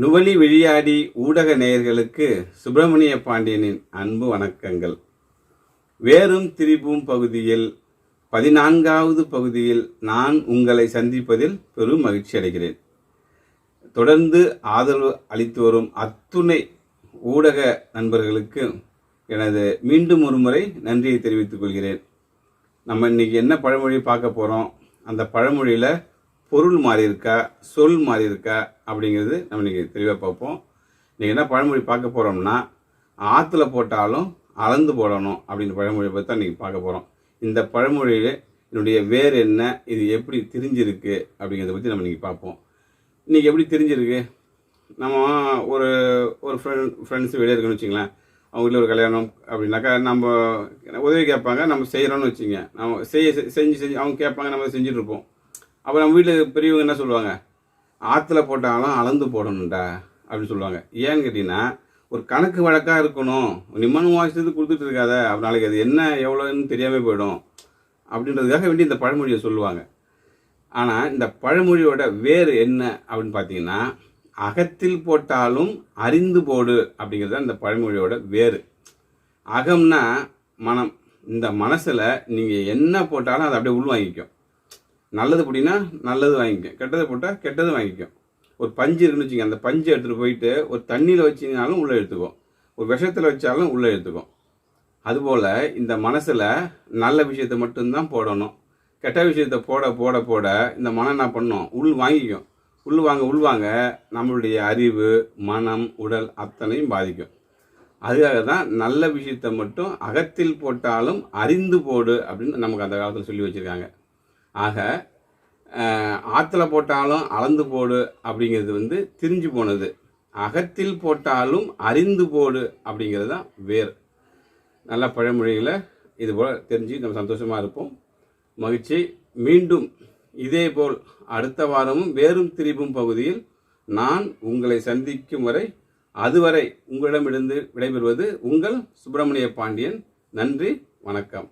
நுவலி விழியாடி ஊடக நேயர்களுக்கு சுப்பிரமணிய பாண்டியனின் அன்பு வணக்கங்கள். வேறும் திரிபும் பகுதியில் பதினான்காவது பகுதியில் நான் உங்களை சந்திப்பதில் பெரும் மகிழ்ச்சி அடைகிறேன். தொடர்ந்து ஆதரவு அளித்து வரும் அத்துணை ஊடக நண்பர்களுக்கு எனது மீண்டும் ஒரு முறை நன்றியை தெரிவித்துக் கொள்கிறேன். நம்ம இன்னைக்கு என்ன பழமொழி பார்க்க போகிறோம் அந்த பழமொழியில் பொருள் மாறி இருக்கா சொல் மாறி இருக்கா அப்படிங்கிறது நம்ம இன்றைக்கி தெளிவாக பார்ப்போம். நீங்கள் என்ன பழமொழி பார்க்க போகிறோம்னா ஆற்றுல போட்டாலும் அளந்து போடணும் அப்படின்ற பழமொழியை பற்றி தான் இன்றைக்கி பார்க்க போகிறோம் இந்த பழமொழியில் என்னுடைய வேர் என்ன இது எப்படி தெரிஞ்சிருக்கு அப்படிங்கிறத பற்றி நம்ம இன்றைக்கி பார்ப்போம். இன்றைக்கி எப்படி தெரிஞ்சிருக்கு? நம்ம ஒரு ஒரு ஃப்ரெண்ட் ஃப்ரெண்ட்ஸ் வெளியே இருக்குன்னு வச்சுங்களேன் அவங்க வீட்டில் ஒரு கல்யாணம் அப்படின்னாக்கா நம்ம உதவி கேட்பாங்க நம்ம செய்கிறோன்னு வச்சுங்க நம்ம செய்ய செஞ்சு செஞ்சு அவங்க கேட்பாங்க நம்ம செஞ்சுட்டு இருப்போம். அப்போ நம்ம வீட்டில் பெரியவங்க என்ன சொல்லுவாங்க? ஆற்றுல போட்டாலும் அளந்து போடணும்டா அப்படின்னு சொல்லுவாங்க. ஏன்னு கேட்டிங்கன்னா ஒரு கணக்கு வழக்காக இருக்கணும். நிம்மனும் வாசித்து கொடுத்துட்டு இருக்காத. அப்போ நாளைக்கு அது என்ன எவ்வளோன்னு தெரியாமல் போயிடும். அப்படின்றதுக்காக வேண்டி இந்த பழமொழியை சொல்லுவாங்க. ஆனால் இந்த பழமொழியோட வேறு என்ன அப்படின்னு பார்த்தீங்கன்னா அகத்தில் போட்டாலும் அறிந்து போடு அப்படிங்கிறது தான் இந்த பழமொழியோட வேறு. அகம்னா மனம். இந்த மனசில் நீங்கள் என்ன போட்டாலும் அதை அப்படியே உள்வாங்கிக்கும். நல்லது அப்படின்னா நல்லது வாங்கிக்கும் கெட்டது போட்டால் கெட்டது வாங்கிக்கும் ஒரு பஞ்சு இருக்குன்னு வச்சுங்க அந்த பஞ்சு எடுத்துகிட்டு போயிட்டு ஒரு தண்ணியில் வச்சிங்கனாலும் உள்ளே எடுத்துக்கும் ஒரு விஷத்தில் வச்சாலும் உள்ளே எடுத்துக்கும் அதுபோல் இந்த மனசில் நல்ல விஷயத்தை மட்டும்தான் போடணும். கெட்ட விஷயத்தை போட போட போட இந்த மனம் என்ன பண்ணும்? உள் வாங்கிக்கும் உள் வாங்க உள் வாங்க நம்மளுடைய அறிவு மனம் உடல் அத்தனையும் பாதிக்கும். அதுக்காக தான் நல்ல விஷயத்தை மட்டும் அகத்தில் போட்டாலும் அறிந்து போடு அப்படின்னு நமக்கு அந்த காலத்தில் சொல்லி வச்சுருக்காங்க. ஆக ஆற்றுல போட்டாலும் அளந்து போடு அப்படிங்கிறது வந்து திரிஞ்சு போனது. அகத்தில் போட்டாலும் அறிந்து போடு அப்படிங்கிறது தான் வேர். நல்ல பழமொழிகளை இது போல் தெரிஞ்சு நம்ம சந்தோஷமாக இருப்போம். மகிழ்ச்சி. மீண்டும் இதேபோல் அடுத்த வாரமும் வேறும் திரிபும் பகுதியில் நான் உங்களை சந்திக்கும் வரை அதுவரை உங்களிடமிருந்து விடைபெறுவது உங்கள் சுப்பிரமணிய பாண்டியன். நன்றி. வணக்கம்.